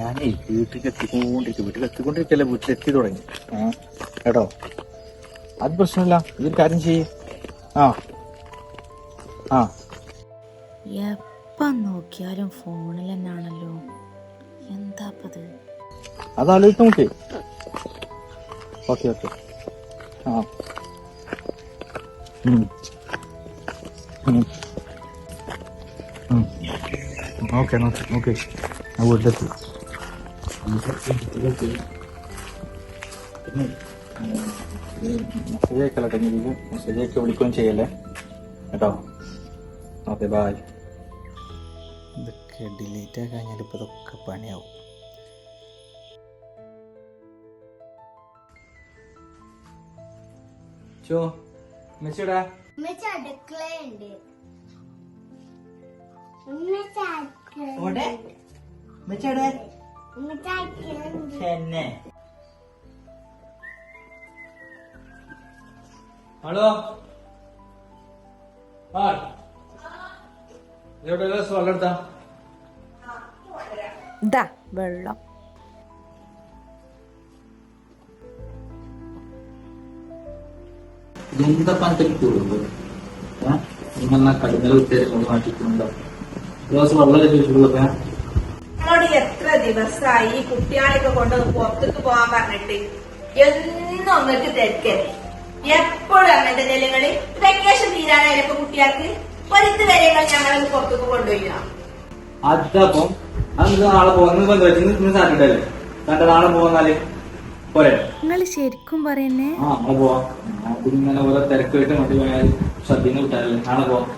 ഞാനേ വീട്ടിൽ എത്തിക്കൊണ്ടിരിക്കും വീട്ടിൽ എത്തിക്കൊണ്ടിരിക്കല്ലേ വീട്ടിലെത്തി തുടങ്ങി. ആ കേട്ടോ? അത് പ്രശ്നമില്ല ഇതൊരു കാര്യം ചെയ്യേ. ആ ആ. എപ്പം നോക്കിയാലും ഫോണിൽ തന്നെയാണല്ലോ. എന്താപ്പത്? അത് ആലോചിച്ച് നോക്കി. Okay okay. ആ. ഓക്കെ. ഓക്കെ നോക്ക് ഞാൻ വീട്ടിലെത്തി. നിങ്ങൾക്ക് മെസ്സേജ് അയക്കി വിളിക്കുകയും ചെയ്യല്ലേ കേട്ടോ ഓക്കെ ബായ് ഇതൊക്കെ ഡിലീറ്റ് ആയി കഴിഞ്ഞാൽ ഇപ്പോൾ ഇതൊക്കെ പണിയാവും. ചോ മെസ്സിടാ ഉമ്മച്ചി അടുക്കളയുണ്ട് ഓടെ മെച്ചടെ ഉമ്മച്ചി അടുക്കളയുണ്ട് തന്നെ ഹലോ? ആ. എവിടെ? ഗ്ലാസ് വെള്ളം എടുത്താ ഇതാ വെള്ളം. ഇതെന്താ പന്തലിക്കുള്ളൂ ഇങ്ങനെ കടുന്നല ഉത്തേജനം മാറ്റിട്ടുണ്ടോ ഗ്ലാസ് വെള്ളം എത്ര ദിവസമായി ഈ കുട്ടികളെയൊക്കെ കൊണ്ട് പുറത്തേക്ക് പോകാൻ പറഞ്ഞിട്ട് എന്നും ഒന്നിട്ട് തിരക്കേ. എപ്പോഴും അങ്ങനെ തന്നെ വെക്കേഷൻ തീരാനായാലൊക്കെ കുട്ടികൾക്ക് ഒരിത് വരെ ഞങ്ങളൊന്ന് പുറത്തേക്ക് കൊണ്ടുപോയില്ല അതപ്പം അത് നാളെ പോകുന്നത് ബന്ധം സാറ്റർഡേ അല്ലേ? നാളെ പോകുന്നാൽ പോരെ? നിങ്ങൾ ശരിക്കും പറയുന്നേ? ആ നാളെ പോവാം. നമുക്ക് ഇങ്ങനെ ഓരോ തിരക്കായിട്ട് മറ്റു പോയാൽ ശ്രദ്ധീന്ന് വിട്ടാലല്ലേ നാളെ പോവാം.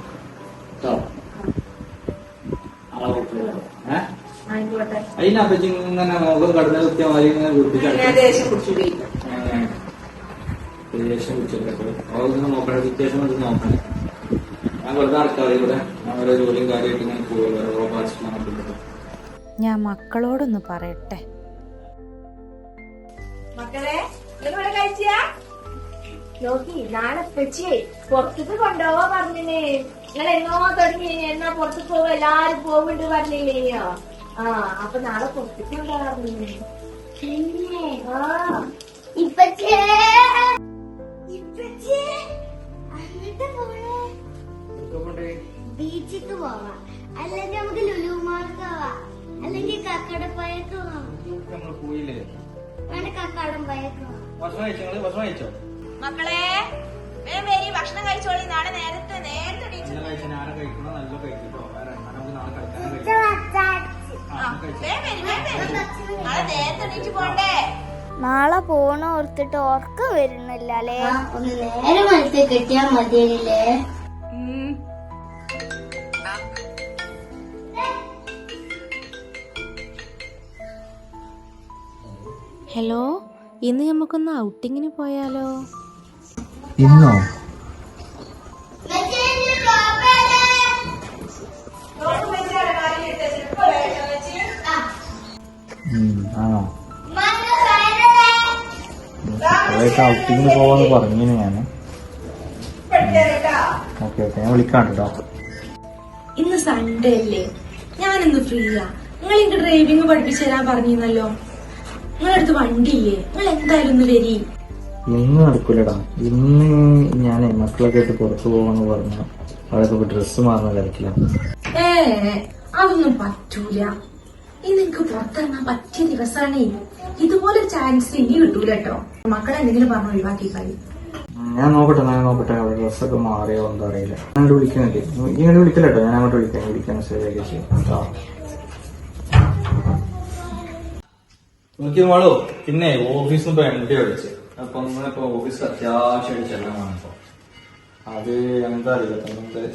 ആയിക്കോട്ടെ അതിനപ്പറ്റി ഇങ്ങനെ മുഖം കടന്ന കൃത്യമായി ഇങ്ങനെ ഞാൻ ദേഷ്യം നോക്കണേ നോക്കണേ. വെറുതെ നടക്കാതെ ഇവിടെ ജോലിയും കാര്യമായിട്ട് ഇങ്ങനെ മക്കളോടൊന്ന് പറയട്ടെ. മക്കളെ നിങ്ങൾ കഴിച്ചാ നോക്കി നാളെ പെച്ചേ പുറത്തേക്ക് കൊണ്ടുപോവാ പറഞ്ഞില്ലേ? നിങ്ങൾ എന്നോ തുടങ്ങി എന്നാ പുറത്തേക്ക് പോവാ എല്ലാരും പോകുന്നുണ്ട് പറഞ്ഞില്ലേയോ? ആ അപ്പൊ നാളെ പറഞ്ഞില്ലേ പിന്നെ ആ. ഇപ്പച്ചേ. ഇപ്പച്ചേ അങ്ങോട്ട് പോണേ. ബീച്ചിക്ക് പോവാം. അല്ലെങ്കിൽ നമുക്ക് ലുലു മാൾക്ക് പോവാം. അല്ലെങ്കിൽ കക്കടപ്പയക്ക് പോവാം. നമ്മൾ പോയില്ലേ? വേണ്ട കക്കാടമ്പയക്ക് പോവാം. ഭക്ഷണം കഴിച്ചോ ഭക്ഷണം കഴിച്ചോ? മക്കളെ വേഗം വരി ഭക്ഷണം കഴിച്ചോളി. നാളെ നേരത്തെ നേരത്തെ നല്ല കഴിക്കണം? നല്ല കഴിക്കട്ടോ. വേറെ നമുക്ക് നാളെ കഴിക്കാൻ കഴിക്കാം. നാളെ പോണ ഓർത്തിട്ട് ഓർക്ക വരുന്നില്ല അല്ലേ? ഒന്ന് നേരെ മനസ്സിൽ കിട്ടിയാ മതിയല്ലേ? ഹലോ ഇന്ന് നമുക്കൊന്ന് ഔട്ടിങ്ങിന് പോയാലോ? ഇന്നോ? ആണോ? ഔട്ടിങ്ങിന് പോവാന്ന് പറഞ്ഞു ഞാൻ ഓക്കെ ഓക്കെ ഞാൻ വിളിക്കാം കേട്ടോ. ഇന്ന് സൺഡേ അല്ലേ? ഞാനിന്ന് ഫ്രീയാ നിങ്ങൾ എനിക്ക് ഡ്രൈവിംഗ് പഠിപ്പിച്ചു തരാൻ പറഞ്ഞിരുന്നല്ലോ. നിങ്ങളടുത്ത് വണ്ടിയില്ലേ? നിങ്ങൾ എന്തായാലും ഒന്ന് വരി. ഇന്ന് നടക്കൂലടാ. ഇന്ന് ഞാൻ മക്കളൊക്കെ ആയിട്ട് പുറത്തു പോവാന്ന് പറഞ്ഞു. അവരൊക്കെ ഡ്രസ്സ് മാറുന്ന തിരക്കിലാണ് ഏ അതൊന്നും പറ്റൂല. ഇന്ന് നിങ്ങക്ക് പുറത്തിറങ്ങാൻ പറ്റിയ ദിവസമാണേ ഇതുപോലെ ചാൻസ് ഇനി കിട്ടൂല കേട്ടോ മക്കളെ എന്തെങ്കിലും പറഞ്ഞു ഒഴിവാക്കി കഴിയും ഞാൻ നോക്കട്ടെ ഞാൻ നോക്കട്ടെ. അവിടെ ഡ്രസ്സൊക്കെ മാറിയോ എന്താ അറിയില്ല. ഞാൻ വിളിക്കുന്നില്ലേ ഇങ്ങനെ വിളിക്കില്ല കേട്ടോ ഞാൻ അങ്ങോട്ട് വിളിക്കാം. വിളിക്കാൻ മെസ്സേജ് ഒക്കെ ചെയ്യാം കേട്ടോ നോക്കി മോളോ. പിന്നെ ഓഫീസിൽ നിന്ന് വിളിച്ച് അപ്പൊ നമ്മളിപ്പോ ഓഫീസിൽ അത്യാവശ്യമായിട്ട് ചെല്ലണം ഇപ്പൊ അത് എന്താ അറിയില്ല.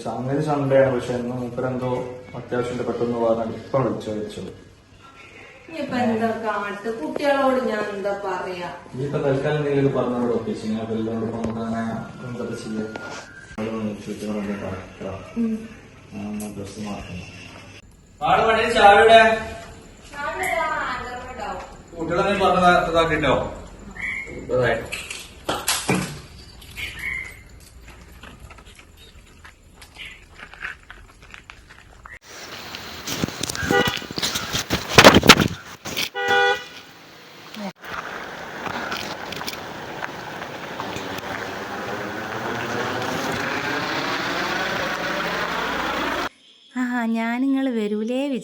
സംഗതി സൺഡേ ആണ്. പക്ഷെ ഇന്ന് മൂപ്പരെന്തോ അത്യാവശ്യം പെട്ടെന്ന് പറഞ്ഞാൽ ഇപ്പൊ വിളിച്ചു വിളിച്ചു ഇനിയിപ്പൊ എന്താ കാട്ട്? കുട്ടികളോട് ഞാൻ എന്താ പറയാ? ഇപ്പൊ തൽക്കാലം എന്തെങ്കിലും പറഞ്ഞോട് ഓഫീസിൽ ഞാൻ എല്ലാം കൂടെ നമുക്ക് അങ്ങനെ എന്തൊക്കെ ചെയ്യാം ഡ്രസ് മാറ്റണം ആൾ വണ്ടി ചാവിടെ കുട്ടികളെ പറഞ്ഞ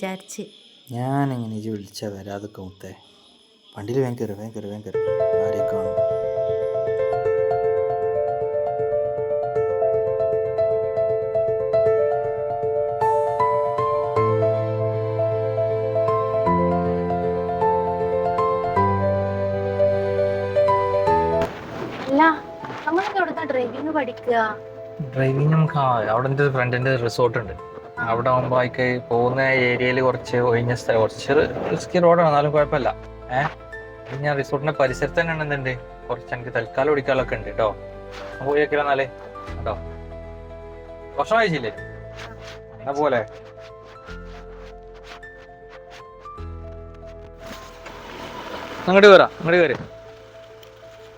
വിചാരിച്ച്. ഞാനെങ്ങനെ എങ്ങനെ വിളിച്ച വരാതെ മുത്തേ. വണ്ടിയിൽ വേഗം കയറി വേഗം കയറി വേഗം കയറി ആരെ കാണും? ഡ്രൈവിംഗ് നമുക്ക് ആ അവിടെ എന്റെ ഫ്രണ്ടിന്റെ റിസോർട്ട് ഉണ്ട് അവിടെ ആകുമ്പോൾ അതിക്ക് പോകുന്ന ഏരിയയിൽ കുറച്ച് ഒഴിഞ്ഞ സ്ഥലം കുറച്ച് റിസ്കി റോഡാണ് എന്നാലും കുഴപ്പമില്ല. ഏഹ് ഞാൻ റിസോർട്ടിന്റെ പരിസരത്ത് തന്നെ എന്തുണ്ട് കുറച്ച് എനിക്ക് തൽക്കാലം ഓടിക്കാനൊക്കെ ഉണ്ട് കേട്ടോ പോയി വെക്കില്ല എന്നാലേ. കേട്ടോ ഭക്ഷണം കഴിച്ചില്ലേ? എന്നാ പോലെ. അങ്ങോട്ട് കയറാം അങ്ങോട്ട് കയറി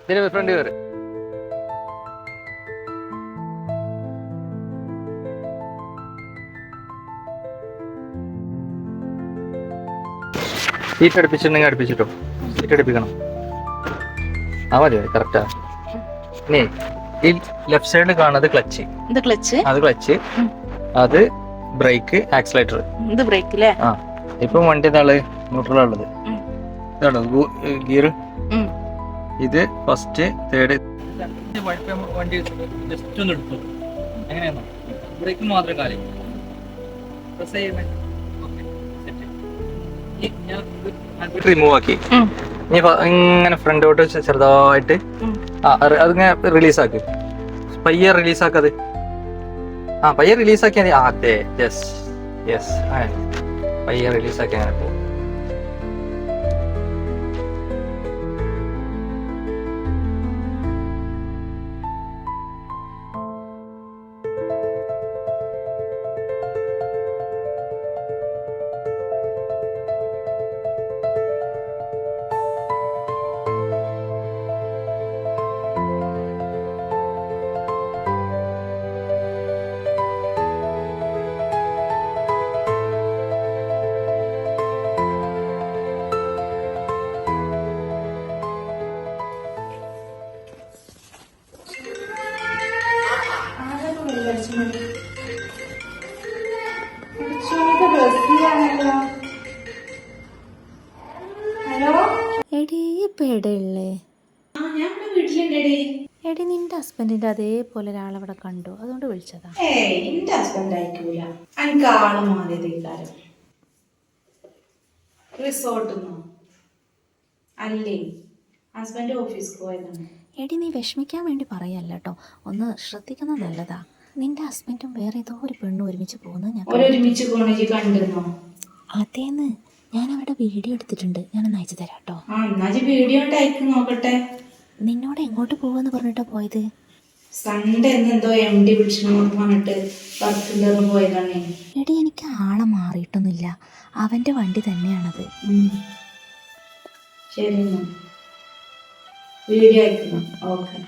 ഇതിന് ഫ്രണ്ട് കയറി സീറ്റ് അടുപ്പിച്ചിട്ടുണ്ടെങ്കിൽ അടുപ്പിച്ചിട്ടോ? സീറ്റ് അടുപ്പിക്കണം. ആ മതി മതി കറക്റ്റാ ഇനി ഈ ലെഫ്റ്റ് സൈഡിൽ കാണുന്നത് ക്ലച്ച് ഇത് ക്ലച്ച് അത് ക്ലച്ച് അത് ബ്രേക്ക് ആക്സിലേറ്റർ ഇത് ബ്രേക്ക് അല്ലേ ആ. ഇപ്പൊ വണ്ടി ഇതാൾ ന്യൂട്രൽ ഉള്ളത്. ഇതാണോ? ഗിയർ ഇത് ഫസ്റ്റ് തേർഡ് വണ്ടി ജസ്റ്റ് ഒന്ന് എടുത്തു. എങ്ങനെയാണോ ബ്രേക്ക് മാത്രം കാലി. റിമൂവ് ആക്കി. ഇനി ഇങ്ങനെ ഫ്രണ്ടോട്ട് ചെറുതായിട്ട് അതിങ്ങനെ റിലീസ് ആക്ക്. പയ്യെ റിലീസ് ആക്കത്. ആ പയ്യെ റിലീസ് ആക്കിയാൽ മതി. ആ അതെ. യെസ് യെസ് പയ്യെ റിലീസ് ആക്കി അങ്ങനെ പോകും എടി ഇപ്പൊ എടയല്ലേ എടി നിന്റെ ഹസ്ബൻഡിന്റെ അതേപോലെ ഒരാളവിടെ കണ്ടു. അതുകൊണ്ട് വിളിച്ചതാ. എന്റെ ഹസ്ബൻഡ് ആയിക്കൂല. എനിക്ക് ആൾ മാറിയത് കാര്യം റിസോർട്ടിന്നോ അല്ലേ? ഹസ്ബൻഡ് ഓഫീസിൽ പോയതാണ്. എടി നീ വിഷമിക്കാൻ വേണ്ടി പറയല്ല കേട്ടോ. ഒന്ന് ശ്രദ്ധിക്കുന്ന നല്ലതാ. നിന്റെ ഹസ്ബൻഡും വേറെ ഏതോ ഒരു പെണ്ണും ഒരുമിച്ച് പോകുന്നത് ഞാൻ ഒരുമിച്ച് കണ്ടിരുന്നോ? അതേന്ന്. ഞാൻ അവിടെ വീഡിയോ എടുത്തിട്ടുണ്ട്. ഞാനൊന്ന് അയച്ചു തരാം കേട്ടോ വീഡിയോ നോക്കട്ടെ. നിന്നോട് എങ്ങോട്ട് പോവാന്ന് പറഞ്ഞിട്ടാ പോയത്? സൺഡേ എന്ന് എന്തോ എം ഡി വിളിച്ചു പറഞ്ഞിട്ട് പോയതാണ്. എടി എനിക്ക് ആളെ മാറിയിട്ടൊന്നുമില്ല. അവന്റെ വണ്ടി തന്നെയാണത്. ശരി വീഡിയോ ഓക്കെ.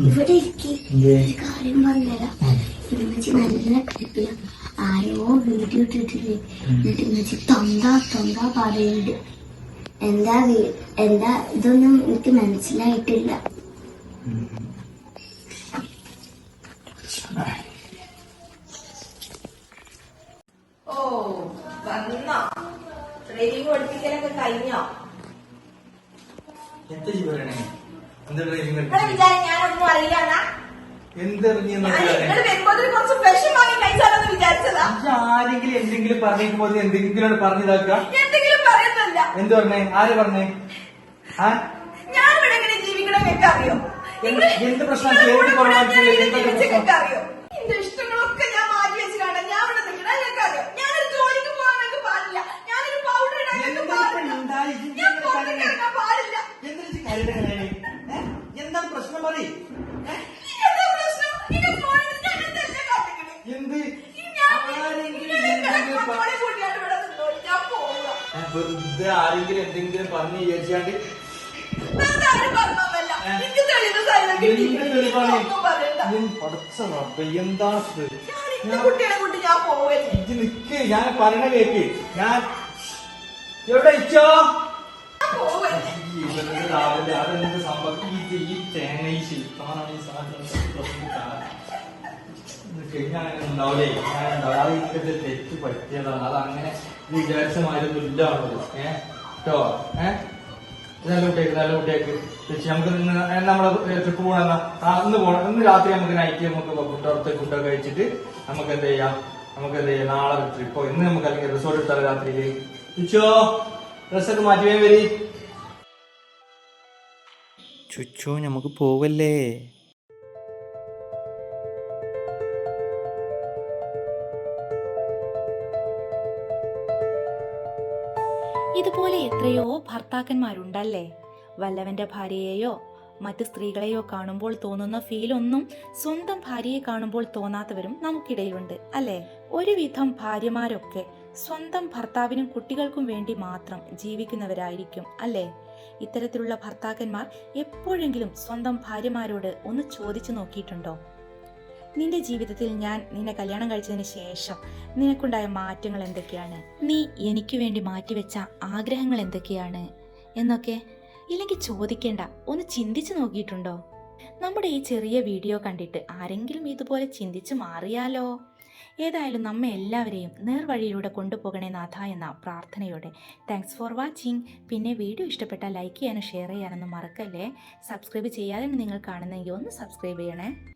ഇവിടെ കാര്യം പറഞ്ഞുതരാം. ഇമ്മച്ചി നല്ല കളിപ്പില്ല ആരോ വീഡിയോ ഇട്ടിട്ടില്ലേ? എന്നിട്ട് ഇമ്മച്ചി തൊണ്ട തൊണ്ട പറയുന്നുണ്ട് എന്താ വീ- എന്താ ഇതൊന്നും എനിക്ക് മനസ്സിലായിട്ടില്ല. ഓ വന്നോ. ട്രെയിനിങ് പഠിപ്പിക്കലൊക്കെ കഴിഞ്ഞോ? എത്ര ഈ എന്ത് വിചാരം ഞാനൊന്നും അറിയില്ല ആരെങ്കിലും എന്തെങ്കിലും പറഞ്ഞിരിക്കുമ്പോ എന്തെങ്കിലും പറഞ്ഞിതാക്കുക? എന്തെങ്കിലും പറയുന്നില്ല. എന്ത് പറഞ്ഞേ? ആര് പറഞ്ഞേ? ഞാൻ എങ്ങനെ ജീവിക്കണം അറിയോ എന്ത് എന്ത് പ്രശ്നം? കേട്ട് കുറവാക്കിയില്ല എന്തൊക്കെ പ്രശ്നം നിങ്ങൾക്ക് അറിയോ എന്റെ ഇഷ്ടങ്ങളൊക്കെ ഞാൻ മാറ്റി വെച്ചിട്ടാണ് ഞാൻ ഇവിടെ നിൽക്കണം നിങ്ങൾക്ക് അറിയോ ഞാനൊരു ജോലിക്ക് പോകാൻ നിങ്ങൾക്ക് പാടില്ല ഞാനൊരു പാവ മാരീഡ് എങ്ങനെയാണ് ഏ? എന്താണ് പ്രശ്നം പറയ് ഏ? എന്താ പ്രശ്നം? നിന്റെ ഫോണിൽ നിന്ന് ഞാൻ എന്തെല്ലാം കാണിക്കണേ? എന്ത് ഞാൻ ആരെങ്കിലും നിന്നെ എന്തെങ്കിലും പ- ഫോണിൽ കൂട്ടിയാണ്ട് ഇവിടെ നിന്നോ. ഞാൻ പോവുക. ഏ, വെറുതെ ആരെങ്കിലും എന്തെങ്കിലും പറഞ്ഞു വിചാരിച്ചാണ്ട്. എന്ത് നിക്ക്. ഞാൻ പറയണ കേക്ക്. ഞാൻ എവിടെ ഇച്ചോ ഇവരുടെ രാവിലെ അതെന്ത് സംഭവം? ഇത് ഈ തേങ്ങ ഈ ശില്പമാണ് ഈ സാധനം. ഉണ്ടാവില്ലേ പറ്റിയതാണ്. അങ്ങനെ വിചാരിച്ച രാത്രി നമുക്ക് നൈറ്റ് കഴിച്ചിട്ട് നാളെ ഇന്ന് ചുച്ചോ ചുച്ചോ നമുക്ക് പോവല്ലേ? എത്രയോ ഭർത്താക്കന്മാരുണ്ടല്ലേ? വല്ലവന്റെ ഭാര്യയെയോ മറ്റ് സ്ത്രീകളെയോ കാണുമ്പോൾ തോന്നുന്ന ഫീലൊന്നും സ്വന്തം ഭാര്യയെ കാണുമ്പോൾ തോന്നാത്തവരും നമുക്കിടയിലുണ്ട് അല്ലേ? ഒരുവിധം ഭാര്യമാരൊക്കെ സ്വന്തം ഭർത്താവിനും കുട്ടികൾക്കും വേണ്ടി മാത്രം ജീവിക്കുന്നവരായിരിക്കും അല്ലേ? ഇത്തരത്തിലുള്ള ഭർത്താക്കന്മാർ എപ്പോഴെങ്കിലും സ്വന്തം ഭാര്യമാരോട് ഒന്ന് ചോദിച്ചു നോക്കിയിട്ടുണ്ടോ? നിന്റെ ജീവിതത്തിൽ ഞാൻ നിന്നെ കല്യാണം കഴിച്ചതിന് ശേഷം നിനക്കുണ്ടായ മാറ്റങ്ങൾ എന്തൊക്കെയാണ്? നീ എനിക്ക് വേണ്ടി മാറ്റിവെച്ച ആഗ്രഹങ്ങൾ എന്തൊക്കെയാണ്? എന്നൊക്കെ ഇല്ലെങ്കിൽ ചോദിക്കേണ്ട ഒന്ന് ചിന്തിച്ചു നോക്കിയിട്ടുണ്ടോ? നമ്മുടെ ഈ ചെറിയ വീഡിയോ കണ്ടിട്ട് ആരെങ്കിലും ഇതുപോലെ ചിന്തിച്ച് മാറിയാലോ? ഏതായാലും നമ്മെ എല്ലാവരെയും നേർവഴിയിലൂടെ കൊണ്ടുപോകണേ നാഥ എന്ന പ്രാർത്ഥനയോടെ. താങ്ക്സ് ഫോർ വാച്ചിങ് പിന്നെ വീഡിയോ ഇഷ്ടപ്പെട്ടാൽ ലൈക്ക് ചെയ്യാനും ഷെയർ ചെയ്യാനൊന്നും മറക്കല്ലേ? സബ്സ്ക്രൈബ് ചെയ്യാതെ നിങ്ങൾ കാണുന്നെങ്കിൽ ഒന്ന് സബ്സ്ക്രൈബ് ചെയ്യണേ.